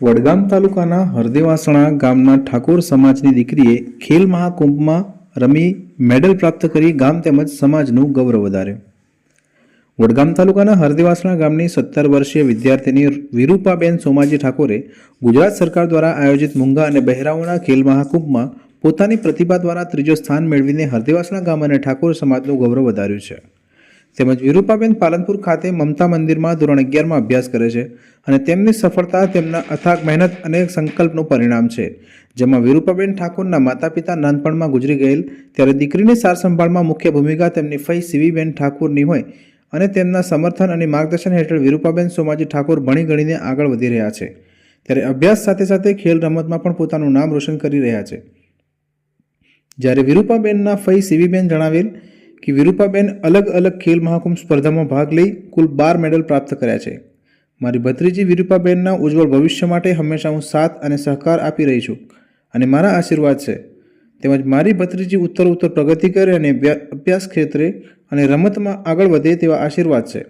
વડગામ તાલુકાના હરદેવાસણા ગામના ઠાકોર સમાજની દીકરીએ ખેલ મહાકુંભમાં રમી મેડલ પ્રાપ્ત કરી ગામ તેમજ સમાજનું ગૌરવ વધાર્યું. વડગામ તાલુકાના હરદેવાસણા ગામની સત્તર વર્ષીય વિદ્યાર્થીની વિરૂપાબેન સોમાજી ઠાકોરે ગુજરાત સરકાર દ્વારા આયોજિત મૂંગા અને બહેરાઓના ખેલ મહાકુંભમાં પોતાની પ્રતિભા દ્વારા ત્રીજો સ્થાન મેળવીને હરદેવાસણા ગામ અને ઠાકોર સમાજનું ગૌરવ વધાર્યું છે. તેમજ વિરૂપાબેન પાલનપુર ખાતે મમતા મંદિરમાં ધોરણ અગિયારમાં અભ્યાસ કરે છે અને તેમની સફળતા તેમના અથાગ મહેનત અને સંકલ્પનું પરિણામ છે. જેમાં વિરૂપાબેન ઠાકોરના માતા પિતા નાનપણમાં ગુજરી ગયેલ, ત્યારે દીકરીની સાર સંભાળમાં મુખ્ય ભૂમિકા તેમની ફઈ સીવીબેન ઠાકોરની હોય અને તેમના સમર્થન અને માર્ગદર્શન હેઠળ વિરૂપાબેન સોમાજી ઠાકોર ભણી ગણીને આગળ વધી રહ્યા છે. ત્યારે અભ્યાસ સાથે સાથે ખેલ રમતમાં પણ પોતાનું નામ રોશન કરી રહ્યા છે. જ્યારે વિરૂપાબેનના ફઈ સીવીબેન જણાવેલ કે વિરૂપાબેન અલગ અલગ ખેલ મહાકુંભ સ્પર્ધામાં ભાગ લઈ કુલ બાર મેડલ પ્રાપ્ત કર્યા છે. મારી ભત્રીજી વિરૂપાબેનના ઉજ્જવળ ભવિષ્ય માટે હંમેશા હું સાથ અને સહકાર આપી રહી છું અને મારા આશીર્વાદ છે. તેમજ મારી ભત્રીજી ઉત્તર ઉત્તર પ્રગતિ કરે અને અભ્યાસ ક્ષેત્રે અને રમતમાં આગળ વધે તેવા આશીર્વાદ છે.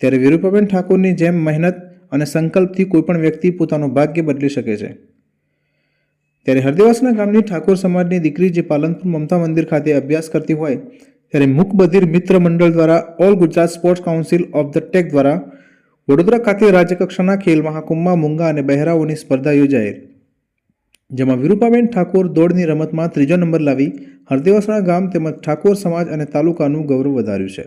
ત્યારે વિરૂપાબેન ઠાકોરની જેમ મહેનત અને સંકલ્પથી કોઈપણ વ્યક્તિ પોતાનું ભાગ્ય બદલી શકે છે. ત્યારે હરદેવાસના ગામની ઠાકોર સમાજની દીકરી જે પાલનપુર મમતા મંદિર ખાતે અભ્યાસ કરતી હોય, ત્યારે મુક બધિર મિત્ર મંડળ દ્વારા all Gujarat sports council of the tech દ્વારા વડોદરા ખાતે રાજ્યકક્ષાના ખેલ મહાકુંભમાં મૂંગા અને બહેરાઓની સ્પર્ધા યોજાયેલ. જેમાં વિરૂપાબેન ઠાકોર દોડની રમતમાં ત્રીજો નંબર લાવી હરદેવાસના ગામ તેમજ ઠાકોર સમાજ અને તાલુકાનું ગૌરવ વધાર્યું છે.